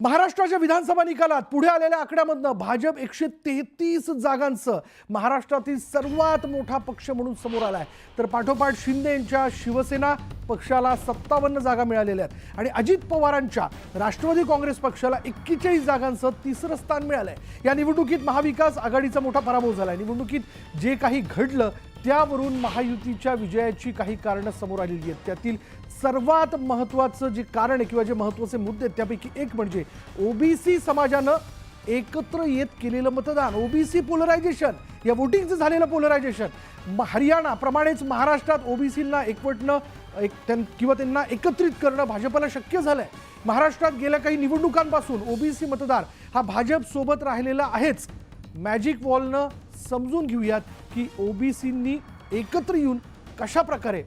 महाराष्ट्राच्या विधानसभा निकालात पुढे आलेल्या आकड्यामधनं भाजप एकशे तेहतीस जागांचं महाराष्ट्रातील सर्वात मोठा पक्ष म्हणून समोर आला आहे तर पाठोपाठ शिंदे यांच्या शिवसेना पक्षाला सत्तावन्न जागा मिळालेल्या आहेत. आणि अजित पवारांच्या राष्ट्रवादी काँग्रेस पक्षाला एक्केचाळीस जागांचं तिसरं स्थान मिळालं आहे या निवडणुकीत महाविकास आघाडीचा मोठा पराभव झाला आहे निवडणुकीत जे काही घडलं त्यावरून महायुतीच्या विजयाची काही कारणं समोर आलेली आहेत. त्यातील सर्वात महत्त्वाचं जे कारण आहे किंवा जे महत्त्वाचे मुद्दे आहेत त्यापैकी एक म्हणजे ओबीसी समाजानं एकत्र येत केलेलं मतदान ओबीसी पोलरायझेशन या वोटिंगचं झालेलं पोलरायझेशन हरियाणाप्रमाणेच महाराष्ट्रात ओबीसींना एकवटणं एक त्यां किंवा त्यांना एकत्रित करणं भाजपला शक्य झालंय. महाराष्ट्रात गेल्या काही निवडणुकांपासून ओबीसी मतदार हा भाजपसोबत राहिलेला आहेच. मॅजिक वॉलनं समजून घेऊयात की ओबीसींनी एकत्र येऊन कशा प्रकारे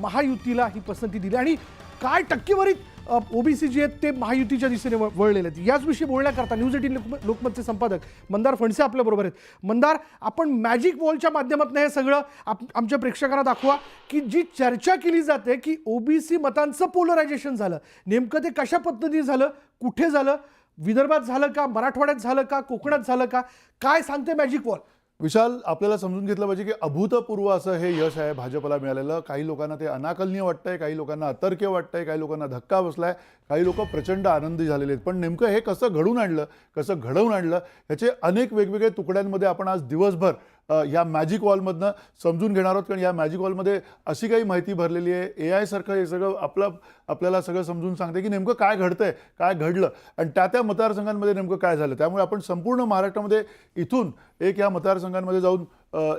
महायुतीला ही पसंती दिली आणि काय टक्केवारीत ओबीसी जे आहेत ते महायुतीच्या दिशेने वळलेले आहेत. याचविषयी बोलण्याकरता न्यूज एटीन लोक लोकमतचे संपादक मंदार फणसे आपल्याबरोबर आहेत. मंदार आपण मॅजिक वॉलच्या माध्यमातून हे सगळं आप आमच्या प्रेक्षकांना दाखवा की जी चर्चा केली जाते की ओबीसी मतांचं पोलरायझेशन झालं. नेमकं ते कशा पद्धतीने झालं? कुठे झालं? विदर्भात झालं का? मराठवाड्यात झालं का? कोकणात झालं का? काय सांगते मॅजिक वॉल विशाल आपल्याला समजून घेतलं पाहिजे की अभूतपूर्व असं हे यश आहे भाजपला मिळालेलं. काही लोकांना ते अनाकलनीय वाटतंय काही लोकांना अतर्क्य वाटतंय काही लोकांना धक्का बसलाय काही लोक प्रचंड आनंदी झालेले आहेत. पण नेमकं हे कसं घडून आणलं कसं घडवून आणलं ह्याचे अनेक वेगवेगळे तुकड्यांमध्ये आपण आज दिवसभर या मॅजिक वॉलमधनं समजून घेणार आहोत. कारण या मॅजिक वॉलमध्ये अशी काही माहिती भरलेली आहे. ए आयसारखं हे सगळं आपलं आपल्याला सगळं समजून सांगते की नेमकं काय घडतंय काय घडलं आणि त्या त्या मतदारसंघांमध्ये नेमकं काय झालं. त्यामुळे आपण संपूर्ण महाराष्ट्रामध्ये इथून एक या मतदारसंघांमध्ये जाऊन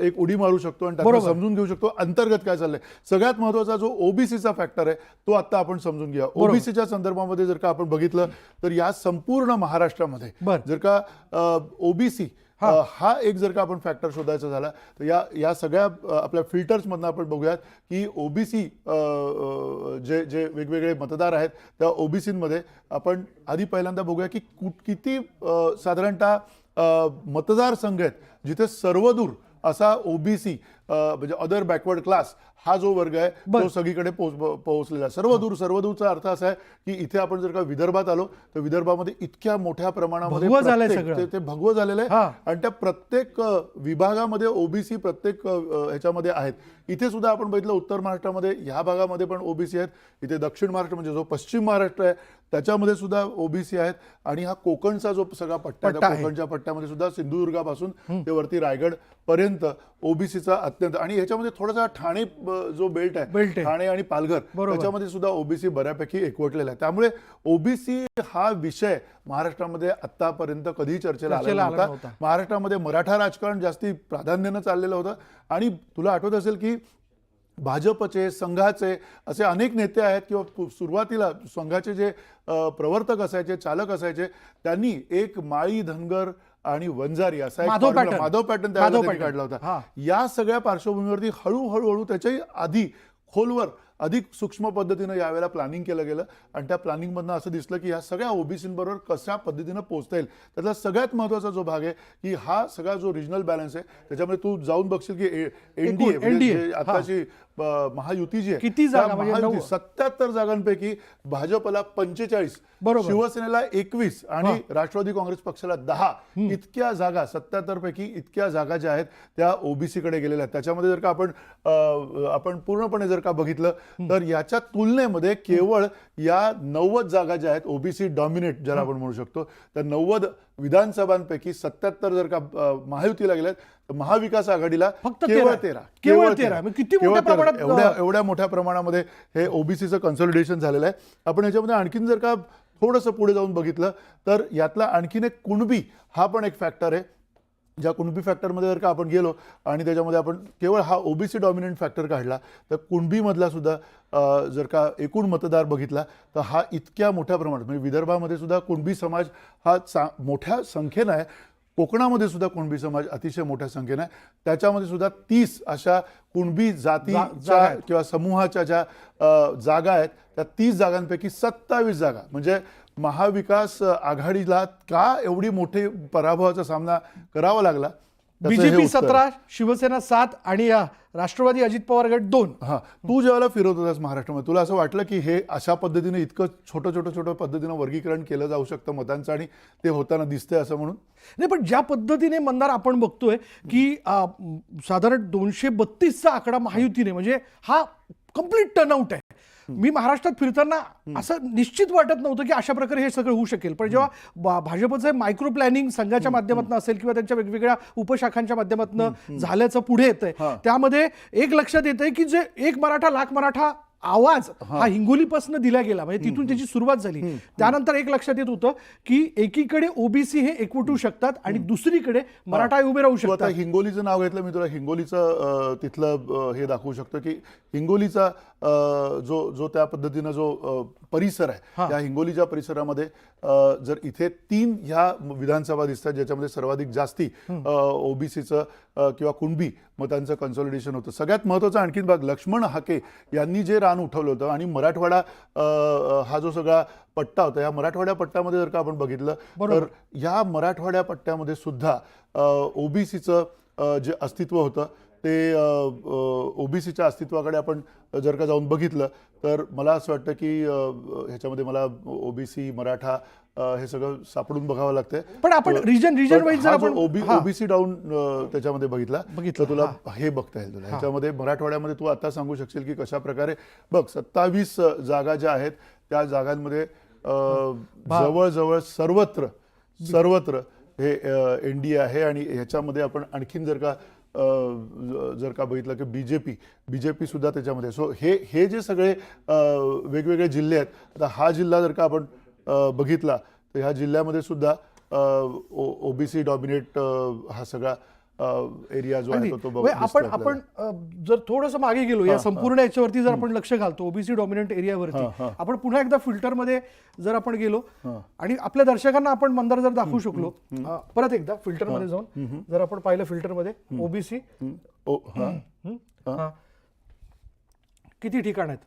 एक उडी मारू शकतो आणि. समजून घेऊ शकतो अंतर्गत काय चाललंय. सगळ्यात महत्त्वाचा जो ओबीसीचा फॅक्टर आहे तो आता आपण समजून घ्या ओबीसीच्या संदर्भामध्ये जर का आपण बघितलं तर या संपूर्ण महाराष्ट्रामध्ये. जर का ओबीसी हा. एक जर का आपण फॅक्टर शोधायचा झाला तर या या सगळ्या आपल्या फिल्टर्समधनं आपण बघूयात की ओबीसी जे जे वेगवेगळे मतदार आहेत त्या ओबीसीमध्ये आपण आधी पहिल्यांदा बघूया की कुठ किती साधारणतः मतदारसंघ आहेत जिथे सर्वदूर असा ओबीसी म्हणजे अदर बॅकवर्ड क्लास हा जो वर्ग आहे तो सगळीकडे पोहोच पोहोचलेला आहे. सर्वदूर सर्वदूरचा अर्थ असा आहे की इथे आपण जर का विदर्भात आलो तर विदर्भामध्ये इतक्या मोठ्या प्रमाणामध्ये. ते- भगवं झालेलं. आहे. आणि त्या प्रत्येक विभागामध्ये ओबीसी प्रत्येक ह्याच्यामध्ये आहेत. इथे सुद्धा आपण बघितलं उत्तर महाराष्ट्रामध्ये ह्या भागामध्ये पण ओबीसी आहेत. इथे दक्षिण महाराष्ट्र म्हणजे जो पश्चिम महाराष्ट्र आहे त्याच्यामध्ये सुद्धा ओबीसी आहेत आणि हा कोकणचा जो सगळा पट्टा आहे पट्टा त्या आहे. कोकणच्या पट्ट्यामध्ये सुद्धा सिंधुदुर्गापासून ते वरती रायगड पर्यंत ओबीसीचा अत्यंत आणि ह्याच्यामध्ये थोडासा ठाणे अ, जो बेल्ट आहे. ठाणे आणि पालघर बरोबर. त्याच्यामध्ये सुद्धा ओबीसी बऱ्यापैकी एकवटलेला आहे त्यामुळे ओबीसी हा विषय महाराष्ट्रामध्ये आतापर्यंत कधीही चर्चेला आलेला चर्चेला आला नव्हता नव्हता. महाराष्ट्रामध्ये मराठा राजकारण जास्ती प्राधान्यानं चाललेलं होतं आणि तुला आठवत असेल की भाजपचे संघाचे असे अनेक नेते आहेत किंवा सुरुवातीला संघाचे जे प्रवर्तक असायचे चालक असायचे त्यांनी एक माळी धनगर आणि वंजारी असा एक माधव पॅटर्न त्यावेळेला pattern. काढला हा. होता या सगळ्या पार्श्वभूमीवरती हळूहळू हळू त्याच्याही आधी खोलवर अधिक सूक्ष्म पद्धतीनं यावेळेला प्लॅनिंग केलं गेलं आणि त्या प्लॅनिंगमधनं असं दिसलं की ह्या सगळ्या ओबीसींबरोबर कशा पद्धतीनं पोहोचता येईल त्यातला सगळ्यात महत्त्वाचा जो भाग आहे की हा सगळा जो रिजनल बॅलन्स आहे त्याच्यामध्ये तू जाऊन बघशील की एनडीए हा. आताची महायुती जी आहे किती जागा म्हणजे? सत्याहत्तर जागांपैकी भाजपला पंचेचाळीस. शिवसेनेला एकवीस आणि राष्ट्रवादी काँग्रेस पक्षाला दहा इतक्या जागा सत्याहत्तर पैकी इतक्या जागा ज्या आहेत त्या ओबीसी कडे गेलेल्या आहेत त्याच्यामध्ये जर का आपण आपण पूर्णपणे जर का बघितलं तर याच्या तुलनेमध्ये केवळ या नव्वद जागा ज्या आहेत ओबीसी डॉमिनेट ज्याला आपण म्हणू शकतो त्या नव्वद विधानसभांपैकी सत्याहत्तर जर का महायुतीला गेल्यात तर महाविकास आघाडीला फक्त केवळ तेरा. तेरा केवळ तेरा. किती तेरा. एवढ्या एवढ्या मोठ्या प्रमाणामध्ये हे ओबीसीचं कन्सॉलिडेशन झालेलं आहे आपण याच्यामध्ये आणखीन जर का थोडंसं पुढे जाऊन बघितलं तर यातला आणखीन एक कुणबी हा पण एक फॅक्टर आहे ज्या कुणबी फॅक्टरमध्ये जर का आपण गेलो आणि त्याच्यामध्ये आपण केवळ हा ओबीसी डॉमिनंट फॅक्टर काढला तर कुणबीमधला सुद्धा जर का एकूण मतदार बघितला तर हा इतक्या मोठ्या प्रमाणात म्हणजे विदर्भामध्ये सुद्धा कुणबी समाज हा चा मोठ्या संख्येनं आहे कोकणामध्ये सुद्धा कुणबी समाज अतिशय मोठ्या संख्येनं आहे त्याच्यामध्ये सुद्धा तीस अशा कुणबी जातीच्या. किंवा समूहाच्या ज्या जागा आहेत त्या तीस जागांपैकी सत्तावीस जागा म्हणजे महाविकास आघाडीला का एवढी मोठे पराभवाचा सामना करावा लागला? बीजेपी. सतरा शिवसेना सात आणि राष्ट्रवादी अजित पवार गट दोन. हा. तू ज्यावेळेला फिरत होतास महाराष्ट्रामध्ये तुला असं वाटलं की हे अशा पद्धतीने इतकं छोटं छोटं छोटं पद्धतीनं वर्गीकरण केलं जाऊ शकतं मतांचं आणि ते होताना दिसतंय असं म्हणून? नाही पण ज्या पद्धतीने मंदार आपण बघतोय की साधारण दोनशे बत्तीसचा आकडा महायुतीने म्हणजे हा कंप्लीट टर्नआउट आहे. मी महाराष्ट्रात फिरताना असं निश्चित वाटत नव्हतं की अशा प्रकारे हे सगळं होऊ शकेल. पण जेव्हा भाजपचं मायक्रो प्लॅनिंग संघाच्या माध्यमातून असेल किंवा त्यांच्या वेगवेगळ्या उपशाखांच्या माध्यमातून झाल्याचं पुढे येतंय. त्यामध्ये एक लक्षात येतंय की जे एक मराठा लाख मराठा आवाज हा. हिंगोलीपासून दिला गेला. म्हणजे तिथून त्याची सुरुवात झाली. त्यानंतर एक लक्षात येत होतं की एकीकडे ओबीसी हे एकवटू शकतात आणि दुसरीकडे मराठा उभे राहू शकतात. हिंगोलीचं नाव घेतलं मी तुला हिंगोलीचं तिथलं हे दाखवू शकतो की हिंगोलीचा जो जो त्या पद्धतीनं जो परिसर आहे. त्या हिंगोलीच्या परिसरामध्ये जर इथे तीन ह्या विधानसभा दिसतात ज्याच्यामध्ये सर्वाधिक जास्ती ओबीसीचं किंवा कुणबी मतांचं कन्सॉलिडेशन होतं सगळ्यात महत्त्वाचा आणखीन भाग लक्ष्मण हाके यांनी जे रान उठवलं होतं आणि मराठवाडा हा जो सगळा पट्टा होता या मराठवाड्या पट्ट्यामध्ये जर का आपण बघितलं. तर या मराठवाड्या पट्ट्यामध्ये सुद्धा ओबीसीचं जे अस्तित्व होतं ते ओबीसीच्या अस्तित्वाकडे आपण जर का जाऊन बघितलं तर मला असं वाटतं की ह्याच्यामध्ये मला ओबीसी मराठा हे सगळं सापडून बघावं लागतंय. पण आपण region- region पण wise जर जो आपण- ओबी हा. ओबीसी डाऊन त्याच्यामध्ये बघितला बघितलं, तुला हे. बघता येईल तुला. ह्याच्यामध्ये मराठवाड्यामध्ये तू आता सांगू शकशील की कशा प्रकारे बघ सत्तावीस जागा ज्या आहेत त्या जागांमध्ये जवळजवळ सर्वत्र सर्वत्र हे एन डी ए आहे आणि ह्याच्यामध्ये आपण आणखीन जर का जर का बघितलं की बीजेपी बीजेपी सुद्धा त्याच्यामध्ये. सो हे हे जे सगळे वेगवेगळे जिल्हे आहेत आता हा जिल्हा जर का आपण बघितला तर ह्या जिल्ह्यामध्ये सुद्धा ओबीसी डॉमिनेट हा सगळा एरिया जो आहे तो म्हणजे आपण. आपण जर थोडंसं मागे गेलो या संपूर्ण याच्यावरती जर आपण लक्ष घालतो ओबीसी डॉमिनंट एरियावरती आपण पुन्हा एकदा फिल्टरमध्ये जर आपण गेलो आणि आपल्या दर्शकांना आपण मंदार जर दाखवू शकलो परत एकदा फिल्टरमध्ये जाऊन जर आपण पाहिलं फिल्टरमध्ये ओबीसी किती ठिकाण आहेत?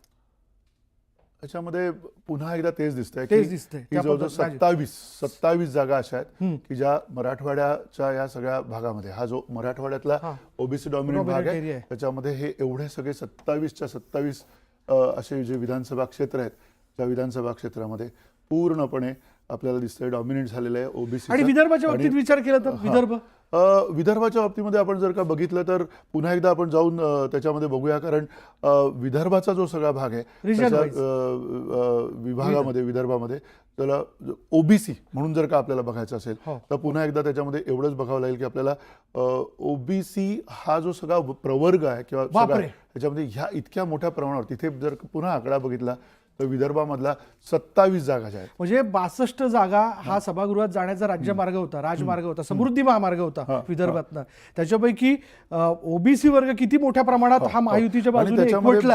त्याच्यामध्ये पुन्हा एकदा तेच दिसतंय तेच दिसतंय. जवळजवळ सत्तावीस सत्तावीस जागा अशा आहेत की ज्या मराठवाड्याच्या या सगळ्या भागामध्ये हा जो मराठवाड्यातला. ओबीसी डॉमिनेट भाग आहे. त्याच्यामध्ये हे एवढे सगळे सत्तावीसच्या सत्तावीस असे जे विधानसभा क्षेत्र आहेत त्या विधानसभा क्षेत्रामध्ये पूर्णपणे आपल्याला दिसतंय डॉमिनेट झालेलं आहे ओबीसी आणि विदर्भाच्या बाबतीत विचार केला तर विदर्भ विदर्भाच्या बाबतीमध्ये आपण जर का बघितलं तर पुन्हा एकदा आपण जाऊन त्याच्यामध्ये बघूया कारण विदर्भाचा जो सगळा भाग आहे विभागामध्ये विदर्भामध्ये त्याला ओबीसी म्हणून जर का आपल्याला बघायचं असेल हो. तर पुन्हा एकदा त्याच्यामध्ये एवढंच बघावं लागेल की आपल्याला ओबीसी हा जो सगळा प्रवर्ग आहे किंवा. त्याच्यामध्ये ह्या इतक्या मोठ्या प्रमाणावर तिथे जर पुन्हा आकडा बघितला तर विदर्भामधला सत्तावीस जागा ज्या आहेत म्हणजे बासष्ट जागा हा सभागृहात जाण्याचा राज्यमार्ग होता राजमार्ग होता समृद्धी महामार्ग होता विदर्भातनं त्याच्यापैकी ओबीसी वर्ग किती मोठ्या प्रमाणात हा महायुतीच्या बाजूने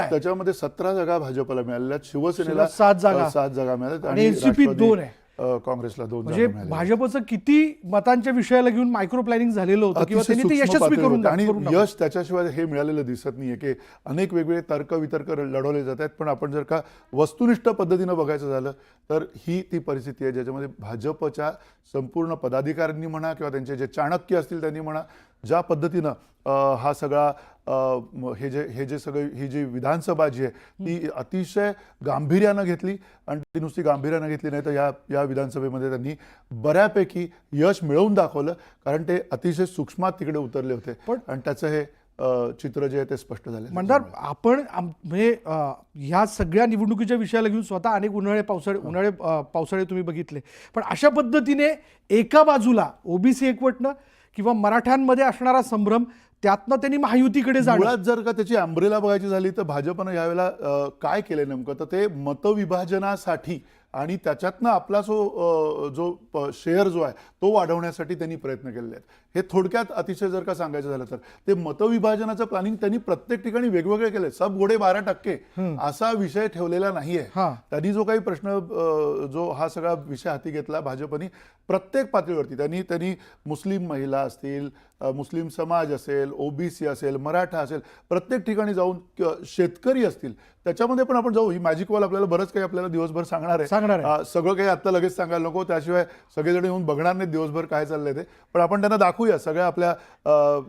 त्याच्यामध्ये सतरा जागा भाजपला मिळाल्या. शिवसेनेला सात जागा. सात जागा मिळाल्यात आणि राष्ट्रवादी, दोन आहे. काँग्रेसला दोन म्हणजे भाजपचं किती मतांच्या विषयाला घेऊन मायक्रो प्लॅनिंग झालेलं होतं किंवा त्यांनी ते यशस्वी करून. आणि. यश त्याच्याशिवाय हे मिळालेलं दिसत नाहीये की अनेक वेगवेगळे तर्क वितर्क लढवले जात आहेत पण आपण जर का वस्तुनिष्ठ पद्धतीनं बघायचं झालं तर ही ती परिस्थिती आहे ज्याच्यामध्ये भाजपच्या संपूर्ण पदाधिकाऱ्यांनी म्हणा किंवा त्यांचे जे चाणक्य असतील त्यांनी म्हणा ज्या पद्धतीनं हा सगळा हे जे हे जे सगळं ही जी विधानसभा जी आहे ती अतिशय गांभीर्यानं घेतली आणि ती नुसती गांभीर्यानं घेतली नाही तर या या विधानसभेमध्ये त्यांनी बऱ्यापैकी यश मिळवून दाखवलं कारण ते अतिशय सूक्ष्मात तिकडे उतरले होते. पण- आणि त्याचं हे चित्र जे आहे ते स्पष्ट झाले मंदार आपण म्हणजे ह्या सगळ्या निवडणुकीच्या विषयाला घेऊन स्वतः अनेक उन्हाळे पावसाळे उन्हाळे पावसाळे तुम्ही बघितले. पण अशा पद्धतीने एका बाजूला ओबीसी एकवटणं किंवा मराठ्यांमध्ये असणारा संभ्रम त्यातनं त्यांनी महायुतीकडे जाणं. जर का त्याची अंब्रेला बघायची झाली तर भाजपनं यावेळेला काय केलं नेमकं? तर ते मतविभाजनासाठी आणि त्याच्यातनं आपला जो अ, जो शेअर जो आहे तो वाढवण्यासाठी त्यांनी प्रयत्न केलेले आहेत. हे थोडक्यात अतिशय जर का सांगायचं झालं तर ते मतविभाजनाचं प्लॅनिंग त्यांनी प्रत्येक ठिकाणी वेगवेगळे केले. सब घोडे बारा टक्के असा विषय ठेवलेला नाहीये. हा. त्यांनी जो काही प्रश्न जो हा सगळा विषय हाती घेतला भाजपनी प्रत्येक पातळीवरती त्यांनी त्यांनी मुस्लिम महिला असतील मुस्लिम समाज असेल ओबीसी असेल मराठा असेल प्रत्येक ठिकाणी जाऊन शेतकरी असतील त्याच्यामध्ये पण आपण जाऊ. ही मॅजिक वॉल आपल्याला बरंच काही आपल्याला दिवसभर सांगणार आहे. सांगणार आहे. सगळं काही आता लगेच सांगायला नको. त्याशिवाय सगळेजण येऊन बघणार नाहीत दिवसभर काय चाललंय ते. पण आपण त्यांना दाखवूया. सगळ्या आपल्या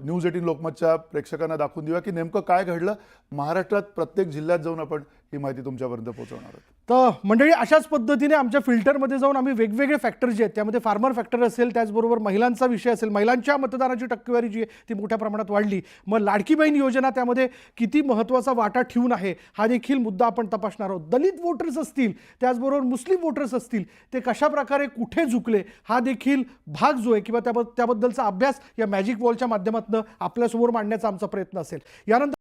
न्यूज एटीन लोकमतच्या प्रेक्षकांना दाखवून देऊया की नेमकं काय घडलं. महाराष्ट्रात प्रत्येक जिल्ह्यात जाऊन आपण ही माहिती तुमच्यापर्यंत पोहोचवणार आहोत. तर मंडळी अशाच पद्धतीने आमच्या फिल्टरमध्ये जाऊन आम्ही वेगवेगळे फॅक्टर जे आहेत त्यामध्ये फार्मर फॅक्टर असेल त्याचबरोबर महिलांचा विषय असेल महिलांच्या मतदानाची टक्केवारी जी आहे ती मोठ्या प्रमाणात वाढली. मग लाडकी बहीण योजना त्यामध्ये किती महत्त्वाचा वाटा ठेवून आहे हा देखील मुद्दा आपण तपासणार आहोत. दलित वोटर्स असतील त्याचबरोबर मुस्लिम वोटर्स असतील ते कशा प्रकारे कुठे झुकले हा देखील भाग जो आहे किंवा त्याबद्द त्याबद्दलचा अभ्यास या मॅजिक वॉलच्या माध्यमातून आपल्यासमोर मांडण्याचा आमचा प्रयत्न असेल. यानंतर